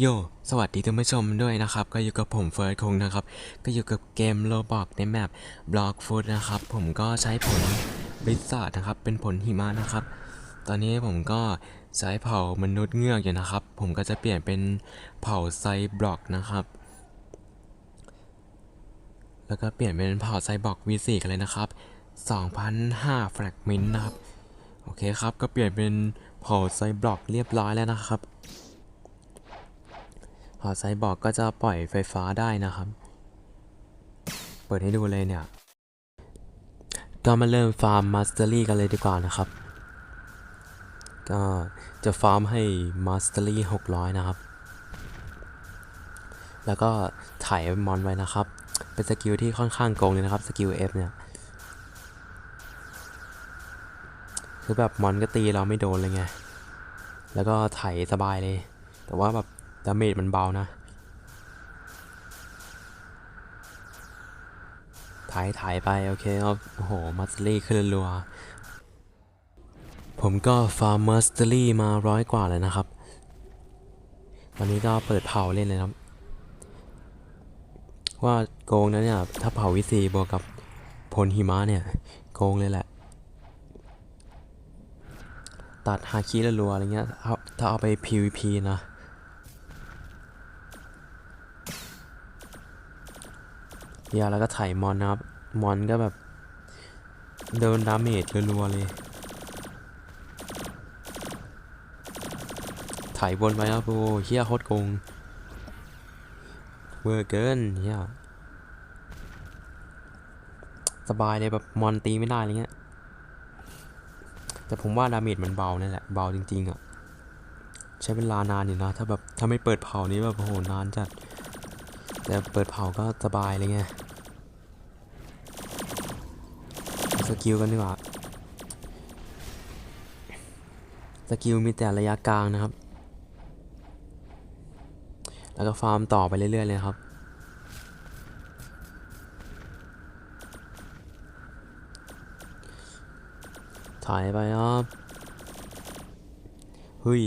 โย สวัสดีท่านผู้ชมด้วยนะครับ ก็อยู่กับผมเฟิร์สคงนะครับ ก็อยู่กับเกมโลบอกในแมปบล็อกฟูดนะครับ ผมก็ใช้ผลบิสซาร์ดนะครับ เป็นผลหิมะนะครับ ตอนนี้ผมก็ใช้เผ่ามนุษย์เงือกอยู่นะครับ ผมก็จะเปลี่ยนเป็นเผ่าไซบล็อกนะครับ แล้วก็เปลี่ยนเป็นเผ่าไซบล็อก V4 กันเลยนะครับ2,005แฟรกเมนต์นะครับ โอเคครับ ก็เปลี่ยนเป็นเผ่าไซบล็อกเรียบร้อยแล้วนะครับ พอไซบอร์กก็จะปล่อยไฟฟ้าได้นะครับ เปิดให้ดูเลยเนี่ย ก็มาเริ่มฟาร์มมาสเตอรี่กันเลยดีกว่านะครับ ก็จะฟาร์มให้มาสเตอรี่600 นะครับ แล้วก็ถ่ายมอนไว้นะครับ เป็นสกิลที่ค่อนข้างโกงเลยนะครับ สกิล F เนี่ยคือแบบมอนก็ตีเราไม่โดนเลยไง แล้วก็ไถสบายเลย แต่ว่าแบบ ดาเมจมันเบานะ ถ่ายถ่ายไป โอเคครับ โอ้โห มัสเตอรี่ขึ้นรัว ผมก็ฟาร์มมัสเตอรี่มาร้อยกว่าเลยนะครับ ตอนนี้ก็เปิดเผาเล่นเลยครับ ว่าโกงนะเนี่ย ถ้าเผาวิซีบวกกับพลหิมะเนี่ย โกงเลยแหละตัดฮาคิรัวๆอะไรเงี้ยเอาถ้าเอาไป PVP นะ เดียวแล้วก็ไถมอนนะครับ มอนก็แบบโดนดาเมจรัวๆเลยถ่ายวนไปครับโอ้เฮียโคตรโกงเวอร์เกินเฮียสบายเลยแบบมอนตีไม่ได้อะไรเงี้ย แต่ผมว่าดาเมจมันเบานั่นแหละ เบาจริงๆอะ่ะ ใช้เวลานานอยู่นะ ถ้าแบบ ถ้าไม่เปิดเผานี้แบบโอ้โหนานจัด แต่เปิดเผาก็สบายเลยไงสกิลกันดีกว่า สกิลมีแต่ระยะกลางนะครับ แล้วก็ฟาร์มต่อไปเรื่อย ๆ เลยครับ ถ่ายไปครับเฮ้ย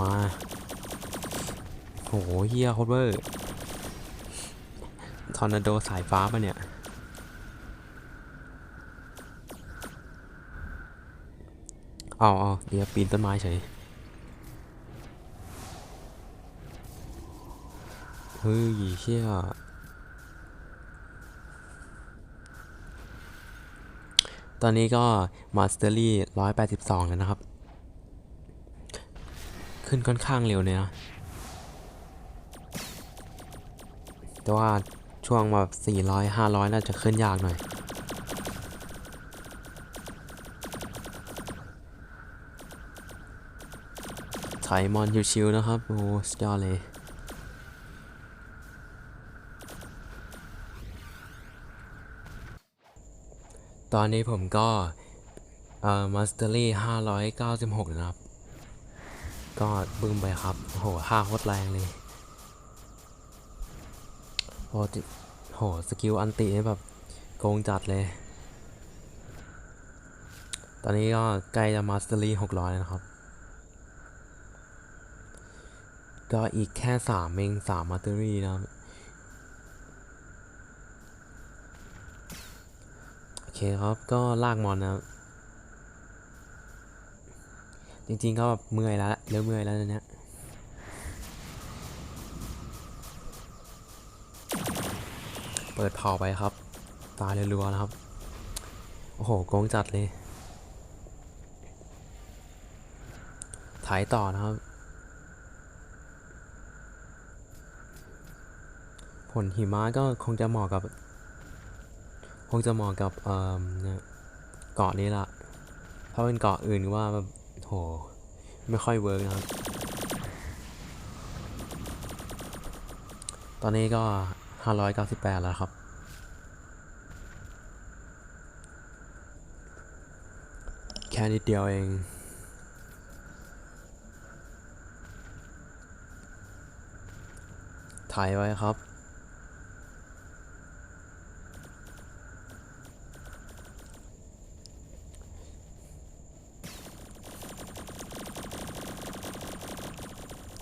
มา โหเฮียโคตรเวอร์ ทอร์นาโดสายฟ้าปะเนี่ย เอาเอาเดี๋ยวปีนต้นไม้เฉยเฮ้ยเชี่ยตอนนี้ก็มาสเตอรี่ร้อยแปดสิบสองแล้วนะครับ ขึ้นค่อนข้างเร็วเลยนะแต่ว่า ช่วงแบบสี่ร้อยห้าร้อยน่าจะขึ้นยากหน่อย ไถมอนชิวๆนะครับ โอ้สุดยอดเลยตอนนี้ผมก็ เอ่อมาสเตอรี่ห้าร้อยเก้าสิบหกนะครับ ก็บึ้มไปครับโอ้โหห้าโคตรแรงเลย โอ้ติโหสกิลอันตินี่แบบโกงจัดเลย ตอนนี้ก็ใกล้จะมาสเตอรี่หกร้อยแล้วนะครับ ก็อีกแค่สามเองสามมาสเตอรี่นะโอเคครับก็ลากมอนนะจริงๆก็แบบเมื่อยแล้วเริ่มเมื่อยแล้วเนี้ย เปิดเผาไปครับ ตายรัวๆนะครับ โอ้โหโกงจัดเลยถ่ายต่อนะครับ ผลหิมะก็คงจะเหมาะกับ คงจะเหมาะกับเอ่อเนี่ยเกาะนี้ละถ้าเป็นเกาะอื่นว่าแบบโห ไม่ค่อยเวิร์กนะครับ ตอนนี้ก็ 598แล้วครับ แค่นิดเดียวเองถ่ายไว้ครับ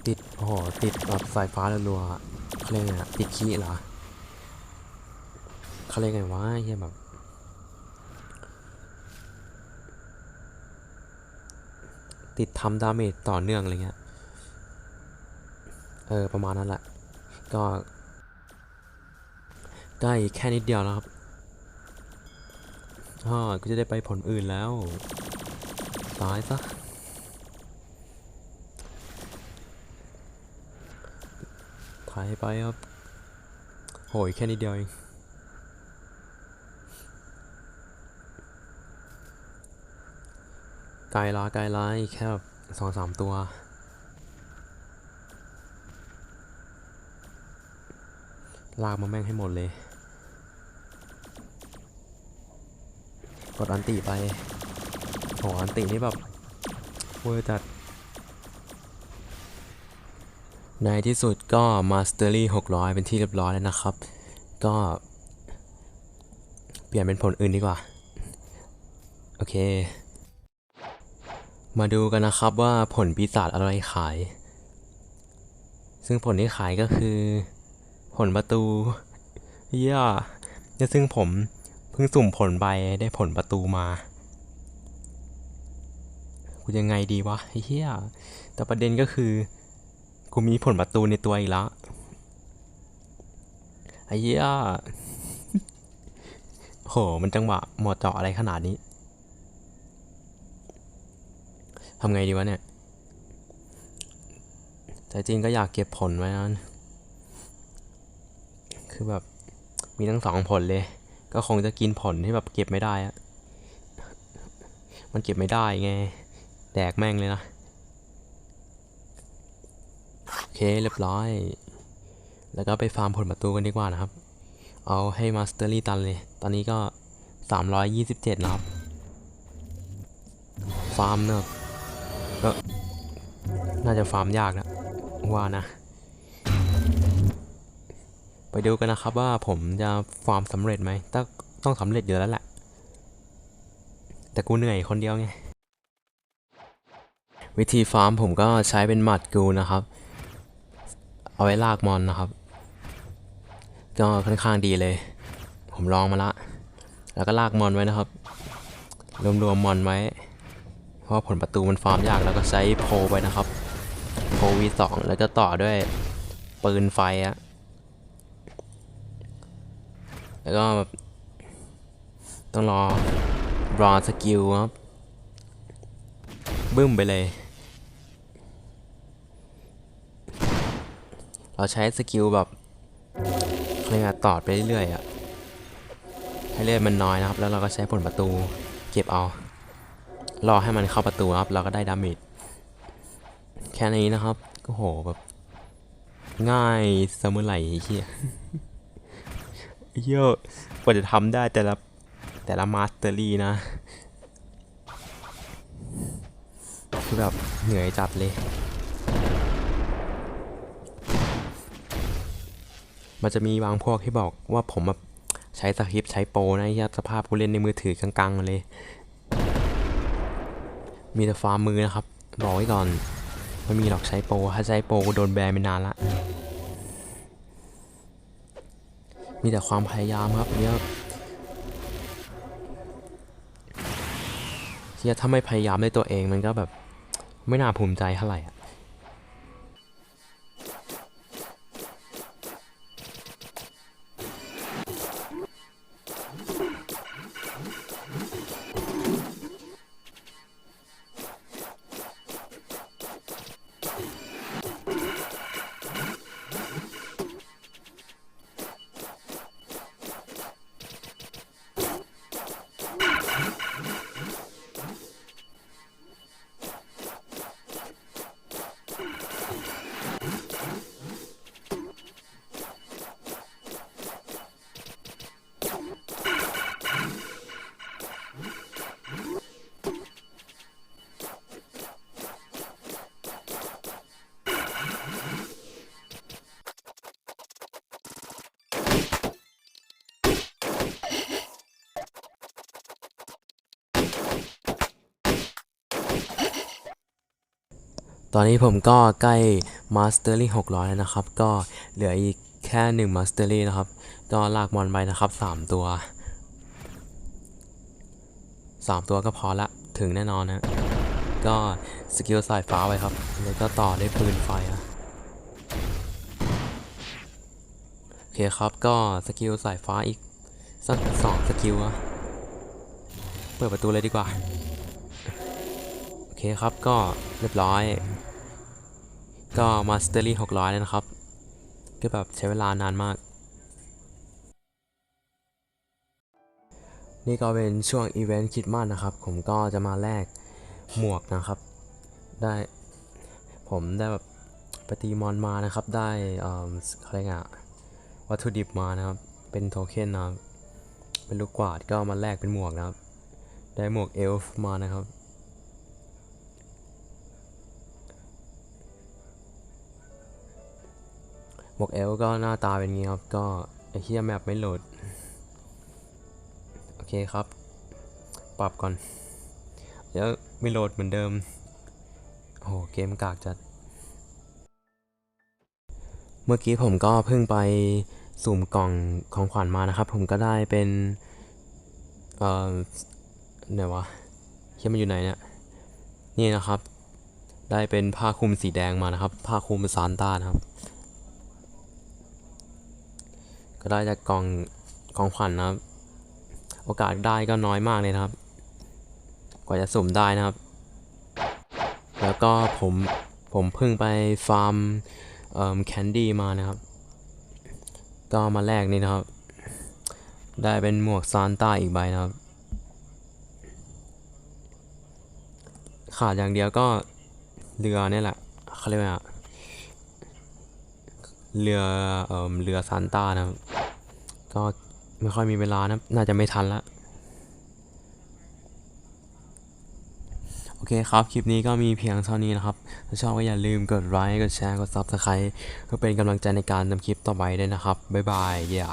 ติดโอ้โหติดแบบสายฟ้ารัวๆอะ เขาเรียกไงอะติดขี้เหรอเขาเรียกไงวะเฮียแบบติดทำดาเมจต่อเนื่องอะไรเงี้ย เออ ประมาณนั้นแหละ ก็ใกล้แค่นิดเดียวแล้วครับอ่าก็จะได้ไปผลอื่นแล้ว ตายซะายไปครับ โหยแค่นิดเดียวเองไกลละไกลละอีกแค่แบบสองสามตัว ลากมาแม่งให้หมดเลย กดอันติไปโหอันตินี่แบบเวอร์จัด ในที่สุดก็มาสเตอรี่600 เป็นที่เรียบร้อยแล้วนะครับ ก็ เปลี่ยนเป็นผลอื่นดีกว่า โอเค มาดูกันนะครับว่าผลปีศาจอะไรขาย ซึ่งผลที่ขายก็คือ ผลประตูเฮียเนี่ยซึ่งผมเพิ่งสุ่มผลไปได้ผลประตูมากูยังไงดีวะเฮียแต่ประเด็นก็คือ กูมีผลประตูในตัวอีกแล้วไอ้เหี้ยโห มันจังหวะหมาะเจาะอะไรขนาดนี้ ทำไงดีวะเนี่ย แต่จริงก็อยากเก็บผลไว้นะคือแบบ มีทั้งสองผลเลย ก็คงจะกินผลที่แบบเก็บไม่ได้อะมันเก็บไม่ได้ไง แดกแม่งเลยนะ โอเคเรียบร้อย แล้วก็ไปฟาร์มผลประตูกันดีกว่านะครับ เอาให้มาสเตอรี่ตันเลย ตอนนี้ก็ 327นะครับ ฟาร์มเนอะก็น่าจะฟาร์มยากนะ ว่านะ ไปดูกันนะครับว่าผมจะฟาร์มสำเร็จไหมต้องต้องสำเร็จอยู่แล้วแหละ แต่กูเหนื่อยคนเดียวไงวิธีฟาร์มผมก็ใช้เป็นหมัดกูนะครับ เอาไว้ลากมอนนะครับ ก็ค่อนข้างดีเลย ผมลองมาละ แล้วก็ลากมอนไว้นะครับ รวมๆมมอนไว้ เพราะผลประตูมันฟาร์มยากแล้วก็ใช้โพลไว้นะครับ โพล V2 แล้วก็ต่อด้วยปืนไฟอะแล้วก็ต้องรอรอสกิลครับ บึ้มไปเลย เราใช้สกิลแบบเรียกว่าตอดไปเรื่อยๆอะให้เลือดมันน้อยนะครับ แล้วเราก็ใช้ผลประตูเก็บเอา รอให้มันเข้าประตูครับ เราก็ได้ดาเมจแค่นี้นะครับก็โหแบบง่ายสมอไหลไอ้เฮียเยอะกว่าจะทำได้แต่ละแต่ละมาสเตอรี่นะ คือแบบเหนื่อยจัดเลย มันจะมีบางพวกที่บอกว่าผมใช้สคริปต์ใช้โปรนะไอ้เหี้ยสภาพผู้เล่นในมือถือกลางๆเลย มีแต่ฟาร์มมือนะครับ บอกไว้ก่อนไม่มีหรอกใช้โปรถ้าใช้โปรก็โดนแบนไปนานละ มีแต่ความพยายามครับเนี่ยเฮียถ้าไม่พยายามด้วยตัวเองมันก็แบบ ไม่น่าภูมิใจเท่าไหร่อะ ตอนนี้ผมก็ใกล้มาสเตอรี่600 แล้วนะครับ ก็เหลืออีกแค่1มาสเตอรี่นะครับ ก็ลากมอนไปนะครับ 3 ตัว 3 ตัวก็พอละ ถึงแน่นอนนะ ก็สกิลสายฟ้าไว้ครับ แล้วก็ต่อได้ปืนไฟอะโอเคครับ ก็สกิลสายฟ้าอีกสักสองสกิลอะเปิดประตูเลยดีกว่า คครับก็เรียบร้อย ก็มาสเตอรี่600แล้วนะครับ ก็แบบใช้เวลานานมาก นี่ก็เป็นช่วงอีเวนต์คิดมาสนะครับ ผมก็จะมาแลกหมวกนะครับ ได้ผมได้แบบปตีมอนมานะครับ ได้เอ่อเขาเรียกอะวัตถุดิบมานะครับ เป็นโทเค็นนะครับ เป็นลูกกวาดก็มาแลกเป็นหมวกนะครับ ได้หมวกเอลฟ์มานะครับ หมวกเอลก็หน้าตาเป็นงี้ครับ ก็ไอ้เฮียแมปไม่โหลด โอเคครับ ปรับก่อน เดี๋ยวไม่โหลดเหมือนเดิม โอ้โห เกมกากจัด เมื่อกี้ผมก็เพิ่งไปสุ่มกล่องของขวัญมานะครับ ผมก็ได้เป็น เอ่อไหนวะเฮียมันอยู่ไหนเนี่ย นี่นะครับ ได้เป็นผ้าคลุมสีแดงมานะครับ ผ้าคลุมซานต้านะครับ ก็ได้จากกองของขวัญนะครับ โอกาสได้ก็น้อยมากเลยนะครับ กว่าจะสุ่มได้นะครับ แล้วก็ผมผมเพิ่งไปฟาร์มแคนดี้มานะครับ ก็มาแลกนี่นะครับ ได้เป็นหมวกซานต้าอีกใบนะครับ ขาดอย่างเดียวก็เรือเนี่ยแหละเขาเรียกว่าเรือเออเรือซานต้านะครับ ก็ไม่ค่อยมีเวลานะ น่าจะไม่ทันละ โอเคครับ คลิปนี้ก็มีเพียงเท่านี้นะครับ ถ้าชอบก็อย่าลืมกดไลค์ กดแชร์ กดซับสไคร b e เพื่อเป็นกำลังใจในการทำคลิปต่อไปด้วยนะครับ บ๊ายบายเย้